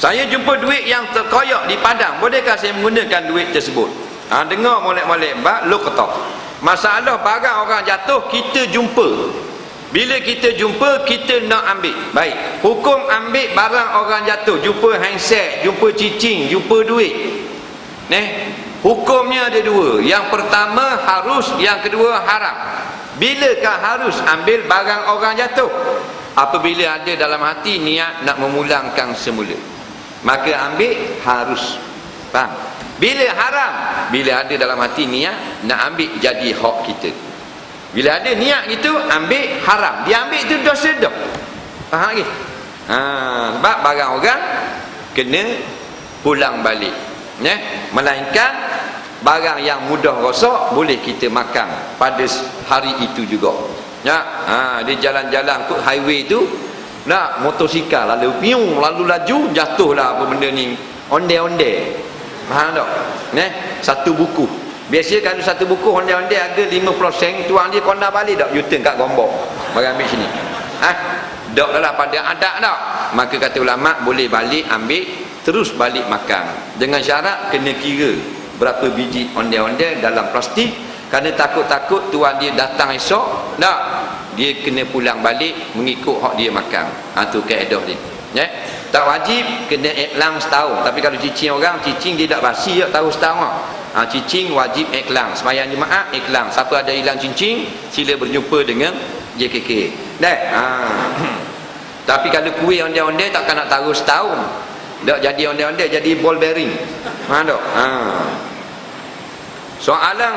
saya jumpa duit yang terkoyak di padang. Bolehkah saya menggunakan duit tersebut? Ha, dengar molek-molek mbak. Lu ketok. Masalah barang orang jatuh kita jumpa. Bila kita jumpa kita nak ambil. Baik. Hukum ambil barang orang jatuh. Jumpa handset jumpa cicing jumpa duit. Neh, hukumnya ada dua. Yang pertama harus, yang kedua haram. Bilakah harus ambil barang orang jatuh? Apabila ada dalam hati niat nak memulangkan semula. Maka ambil harus. Faham? Bila haram? Bila ada dalam hati niat nak ambil jadi hak kita. Bila ada niat itu ambil haram. Dia ambil itu dosa dah. Faham lagi? Ha, sebab barang orang kena pulang balik ya melainkan barang yang mudah rosak boleh kita makan pada hari itu juga ya ha dia jalan-jalan ke highway tu nak motosikal lalu piung lalu laju jatuhlah apa benda ni. Onde-onde faham tak? Ne satu buku. Biasa kalau satu buku onde-onde ada 5% tuang dia kona balik tak? Turn kat gombok. Bagi ambil sini. Ha dok dalam pada adat tak? Maka kata ulama boleh balik ambil terus balik makan. Dengan syarat kena kira berapa biji onde-onde dalam plastik. Kerana takut-takut tuan dia datang esok tak dia kena pulang balik mengikut hak dia makan ha, tu keedah dia ya? tak wajib kena iklang setahun tapi kalau cicing orang cicing dia tak basi tak tahu setahun ha, cicing wajib iklang semayang jemaah iklang siapa ada hilang cincin sila berjumpa dengan JKK dah ha. tapi kalau kuih onde-onde takkan nak taruh setahun tak jadi onde-onde jadi ball bearing. Ha tak? Ha. Soalan